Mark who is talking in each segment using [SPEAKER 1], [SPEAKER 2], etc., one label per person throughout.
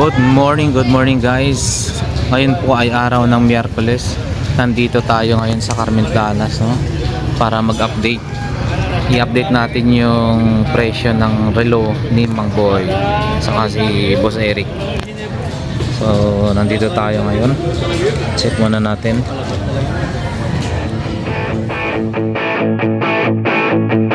[SPEAKER 1] Good morning, good morning guys. Ngayon po ay araw ng Miyerkules. Nandito tayo ngayon sa Carmen Planas no? para mag-update. I-update natin yung presyo ng relo ni Mang Boy saka si Boss Eric. So, nandito tayo ngayon. Check muna natin. Ganito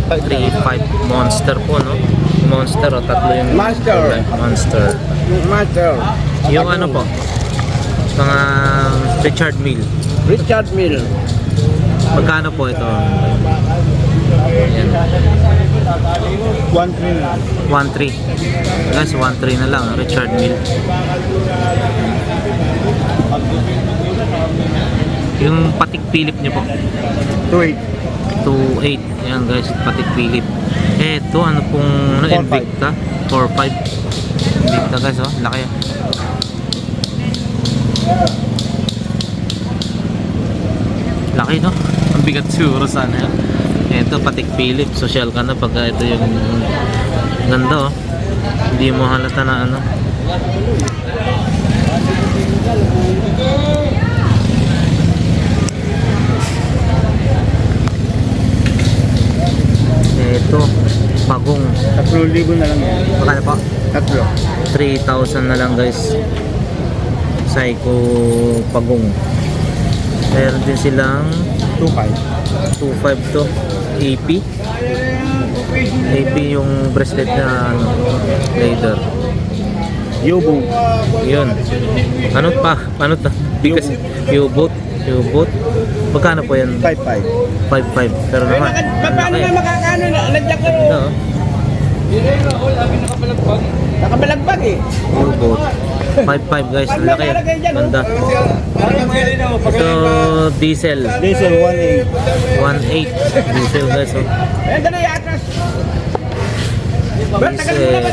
[SPEAKER 2] 3.5. 3.5.
[SPEAKER 1] 3.5 monster po no? Monster o tatlo yung
[SPEAKER 2] Monster.
[SPEAKER 1] Monster.
[SPEAKER 2] Master.
[SPEAKER 1] Yung ano po? Mga Richard Mill.
[SPEAKER 2] Richard Mill.
[SPEAKER 1] Magkano po ito? Ayan.
[SPEAKER 2] 1.3.
[SPEAKER 1] 1.3. Guys, 1.3 na lang. Richard Mill. Yung patik Philip niyo po.
[SPEAKER 2] 2.8.
[SPEAKER 1] 2.8. Ayan guys, patik Philip. Eh, ito ano pong ano,
[SPEAKER 2] 4.5.
[SPEAKER 1] Invicta? 4.5. Invicta guys, oh. Laki. Laki no? Ang bigat siguro sana yan. Ito, patik Philip. Social ka na pagka ito yung ganda oh. Hindi mo halata na ano. Ito, pagong.
[SPEAKER 2] 3,000 na lang yan.
[SPEAKER 1] Magkano po?
[SPEAKER 2] Tatlo.
[SPEAKER 1] 3,000 na lang guys. Psycho pagong. Meron din silang
[SPEAKER 2] 2.5.
[SPEAKER 1] 2.5 to. AP. AP yung bracelet na ano, leather.
[SPEAKER 2] Yobo.
[SPEAKER 1] Yun. Ano pa? Ano to? Because U-boat. U-boat. Magkano po yan?
[SPEAKER 2] 5.5.
[SPEAKER 1] 5.5. Pero naman. ang
[SPEAKER 2] Paano
[SPEAKER 1] laki.
[SPEAKER 2] na makakano na? Nandiyan ko.
[SPEAKER 1] Ito, oh.
[SPEAKER 2] Nakabalagbag eh.
[SPEAKER 1] U-boat. 5.5 guys. Ang laki. Ganda. Ito, diesel.
[SPEAKER 2] Diesel 1.8.
[SPEAKER 1] 1.8 diesel guys oh.
[SPEAKER 2] Dali, yatras.
[SPEAKER 1] Diesel.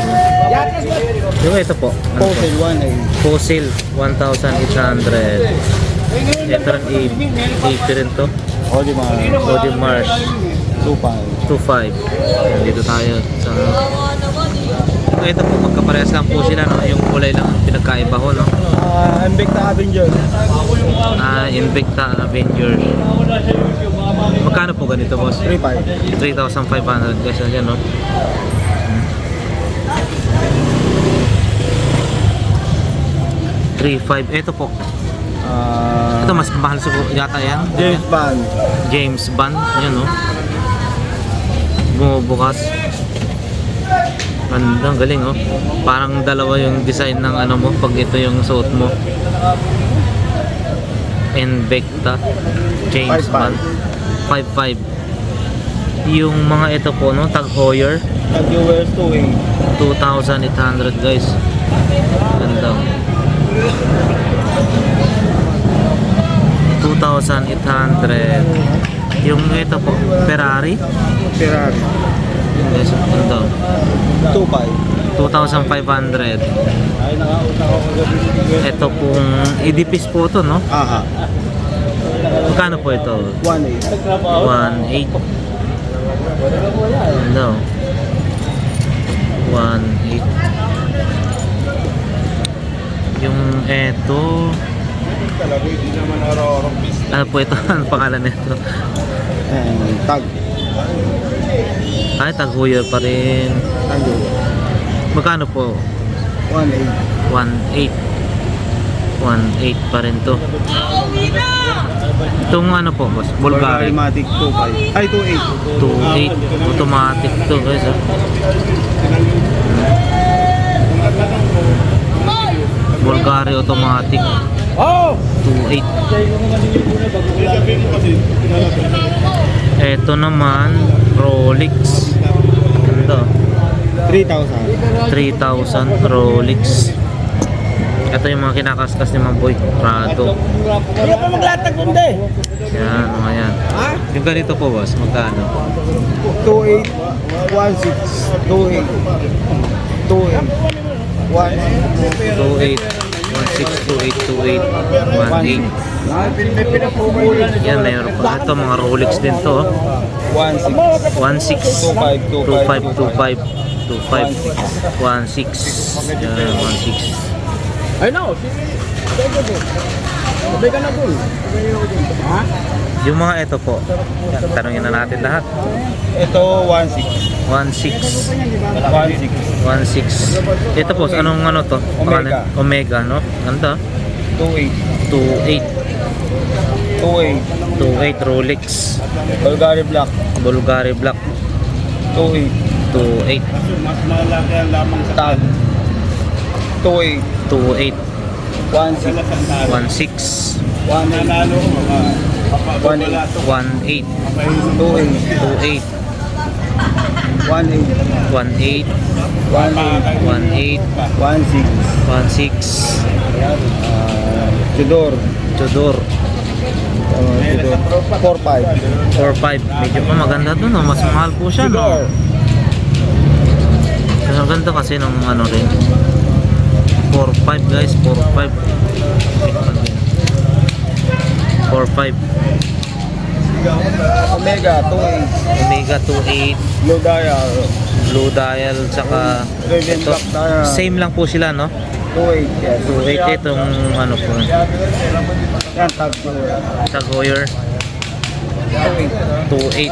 [SPEAKER 1] Yung ito po. Ano?
[SPEAKER 2] Fossil 1.8.
[SPEAKER 1] Fossil 1,800. Ito rin i- AP rin to.
[SPEAKER 2] Olimar.
[SPEAKER 1] Body Mars
[SPEAKER 2] 2.5.
[SPEAKER 1] 2.5. Dito tayo sa ito, ito po magkaparehas lang po sila no. Yung kulay lang ang pinagkaiba ho no.
[SPEAKER 2] Ah, Invicta Avenger.
[SPEAKER 1] Ah, Invicta Avenger. Magkano po ganito boss?
[SPEAKER 2] 3.5.
[SPEAKER 1] 3,500 guys yan no. 3.5 ito po
[SPEAKER 2] Ah,
[SPEAKER 1] ito mas mahal siguro yata yan.
[SPEAKER 2] James Bond.
[SPEAKER 1] James Bond yan no bumubukas. Ganda ang galing oh. Parang dalawa yung design ng ano mo pag ito yung suot mo. Invicta James
[SPEAKER 2] 5.5.
[SPEAKER 1] Bond. 5.5 yung mga ito po no Tag Heuer.
[SPEAKER 2] Nag-US 2.8.
[SPEAKER 1] 2,800 guys. Ganda oh. 2,800 yung ito po Ferrari
[SPEAKER 2] Ferrari.
[SPEAKER 1] oh.
[SPEAKER 2] 2.5.
[SPEAKER 1] 2,500
[SPEAKER 2] Ay, nakautang ako kagabi.
[SPEAKER 1] ito pong idipis po to no
[SPEAKER 2] Aha.
[SPEAKER 1] magkano po ito
[SPEAKER 2] 1.8.
[SPEAKER 1] 1.8 no 1.8 yung eto
[SPEAKER 2] Talaga, hindi naman business.
[SPEAKER 1] Ano po ito ano pangalan nito
[SPEAKER 2] And tag.
[SPEAKER 1] ay taghuyer pa rin
[SPEAKER 2] Tag
[SPEAKER 1] magkano po
[SPEAKER 2] 1.8.
[SPEAKER 1] 1.8 1.8 pa rin to Itong ano po, boss? Bulgari.
[SPEAKER 2] Matic 2.5. Ay, 2.8.
[SPEAKER 1] 2.8 automatic to guys ah. Bulgari automatic! 2.8 Ito naman Rolex Ganda oh.
[SPEAKER 2] 3,000.
[SPEAKER 1] 3,000 Rolex Ito yung mga kinakaskas ni Mamboy Prado
[SPEAKER 2] Hindi pa maglatag kundi.
[SPEAKER 1] Yan, mga yan
[SPEAKER 2] Ha?
[SPEAKER 1] Yung ganito po boss, magkano?
[SPEAKER 2] 2.8. 1.6. 2.8. 2.8. 1.
[SPEAKER 1] 2.8 16, 28, 28 18 Yan, mayroon pa. Ito, mga Rolex din to. oh.
[SPEAKER 2] 1.6.
[SPEAKER 1] 1.6
[SPEAKER 2] 2.5. 2.5.
[SPEAKER 1] 25, 25, 16. Yan, 16.
[SPEAKER 2] Ay, no. Sabay ka na dun. Ha?
[SPEAKER 1] Yung mga ito po, yan, tanongin na natin lahat.
[SPEAKER 2] Ito, 1.6.
[SPEAKER 1] 1.6,
[SPEAKER 2] 1.6.
[SPEAKER 1] 1.6. Ito po, anong ano to?
[SPEAKER 2] Omega.
[SPEAKER 1] Omega, no? Ganda.
[SPEAKER 2] 2.8.
[SPEAKER 1] 2.8,
[SPEAKER 2] 2.8.
[SPEAKER 1] 2.8 Rolex.
[SPEAKER 2] Bulgari Black.
[SPEAKER 1] Bulgari Black,
[SPEAKER 2] 2.8.
[SPEAKER 1] 2.8,
[SPEAKER 2] Mas malaki ang lamang sa tag. 2.8.
[SPEAKER 1] 2.8,
[SPEAKER 2] 1.6.
[SPEAKER 1] 1.6,
[SPEAKER 2] 1 nanalo mga 1.8.
[SPEAKER 1] 1.8,
[SPEAKER 2] 2.8.
[SPEAKER 1] 2.8,
[SPEAKER 2] 1.8.
[SPEAKER 1] 1.8,
[SPEAKER 2] 1.8.
[SPEAKER 1] 1.8,
[SPEAKER 2] 1.6.
[SPEAKER 1] 1.6,
[SPEAKER 2] Ah, Tudor.
[SPEAKER 1] Tudor,
[SPEAKER 2] Uh, Tudor. 4.5.
[SPEAKER 1] 4.5. Medyo pa maganda dun, no? mas mahal po siya, no? Mas maganda kasi nung ano rin. 4.5 guys, 4.5. 4.5.
[SPEAKER 2] Omega 2.8.
[SPEAKER 1] Omega 2.8,
[SPEAKER 2] Blue Dial.
[SPEAKER 1] Blue Dial, tsaka ito. Same lang po sila, no?
[SPEAKER 2] 2.8. Yes.
[SPEAKER 1] 2.8 itong ano po,
[SPEAKER 2] Yan, tag
[SPEAKER 1] sa Goyer
[SPEAKER 2] 2.8.
[SPEAKER 1] 2.8.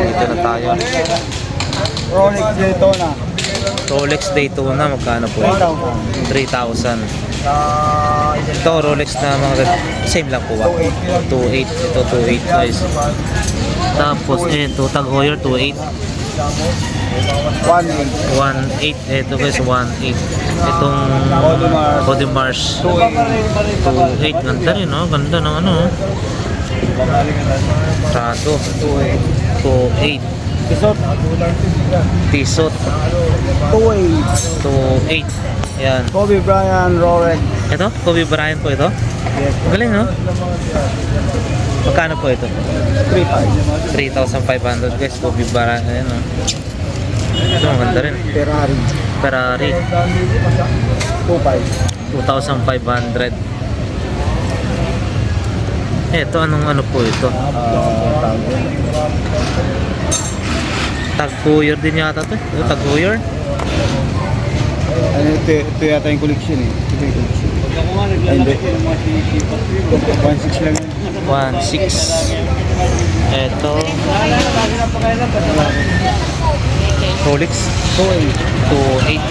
[SPEAKER 1] Dito na tayo.
[SPEAKER 2] Rolex Daytona.
[SPEAKER 1] Rolex Daytona, magkano po?
[SPEAKER 2] 3,000.
[SPEAKER 1] 3,000.
[SPEAKER 2] Ah,
[SPEAKER 1] Ito, Rolex na mga same lang po ba? 2.8. Ito, 2.8 guys. Tapos, ito, Tag Heuer 2.8.
[SPEAKER 2] 1.8.
[SPEAKER 1] 1.8. Ito guys, 1.8. Itong
[SPEAKER 2] Audemars.
[SPEAKER 1] Audemars
[SPEAKER 2] 2.8.
[SPEAKER 1] 2.8. Ganda rin, no? Ganda ng ano, oh. Prado
[SPEAKER 2] 2.8.
[SPEAKER 1] 2.8.
[SPEAKER 2] Kisot.
[SPEAKER 1] Tissot
[SPEAKER 2] 2.8.
[SPEAKER 1] 2.8. Yan.
[SPEAKER 2] Kobe Bryant, Rolex.
[SPEAKER 1] Ito, Kobe Bryant po ito.
[SPEAKER 2] Yes.
[SPEAKER 1] Galing, no? Magkano po ito?
[SPEAKER 2] 3.5.
[SPEAKER 1] 3,500 guys, Kobe Bryant. Ayan, no? Ito, maganda rin.
[SPEAKER 2] Ferrari.
[SPEAKER 1] Ferrari,
[SPEAKER 2] 2.5.
[SPEAKER 1] 2,500. Ito, anong ano po ito?
[SPEAKER 2] Ah,
[SPEAKER 1] Tag Heuer din yata to. Ito, Tag
[SPEAKER 2] ano, ito, ito yata yung collection eh. Ito yung collection. Ay, hindi. 1.6 lang yun.
[SPEAKER 1] 1,600. Ito, Rolex.
[SPEAKER 2] 2.8.
[SPEAKER 1] 2.8.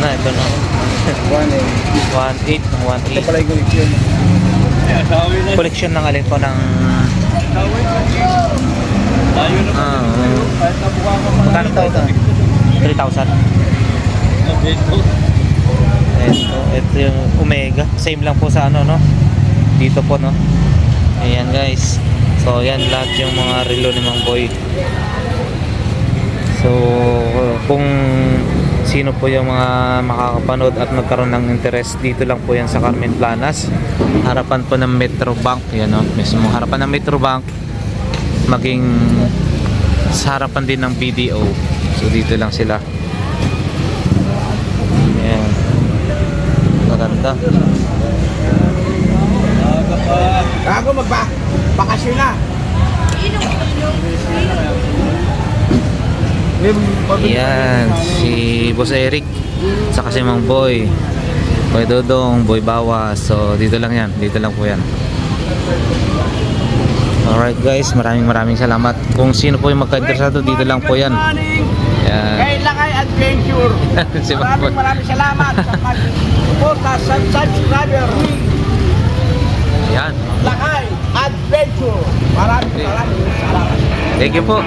[SPEAKER 1] Na, ito na.
[SPEAKER 2] 1.8.
[SPEAKER 1] 1.8 ng
[SPEAKER 2] Ito
[SPEAKER 1] 1.8.
[SPEAKER 2] pala yung collection.
[SPEAKER 1] Collection ng alin po ng... Ah, uh, magkano po ito? 3,000. Ito, ito yung Omega. Same lang po sa ano, no? Dito po, no? Ayan, guys. So, yan lahat yung mga relo ni Mang Boy. So, kung sino po yung mga makakapanood at magkaroon ng interest, dito lang po yan sa Carmen Planas. Harapan po ng Metro Bank. Yan, no? Mismo harapan ng Metro Bank. Maging sa harapan din ng BDO. So, dito lang sila. Ayan. Maganda.
[SPEAKER 2] Gago magba bakasyon na.
[SPEAKER 1] Yan, si Boss Eric saka si Mang Boy Boy Dodong, Boy Bawa So dito lang yan, dito lang po yan Alright guys, maraming maraming salamat Kung sino po yung magka-interesado, dito lang po yan Yan
[SPEAKER 2] Kay Lakay Adventure.
[SPEAKER 1] Si
[SPEAKER 2] Maraming maraming salamat sa pag-suporta sa subscriber.
[SPEAKER 1] Yan.
[SPEAKER 2] Lakay Adventure. Maraming maraming salamat.
[SPEAKER 1] Thank you po.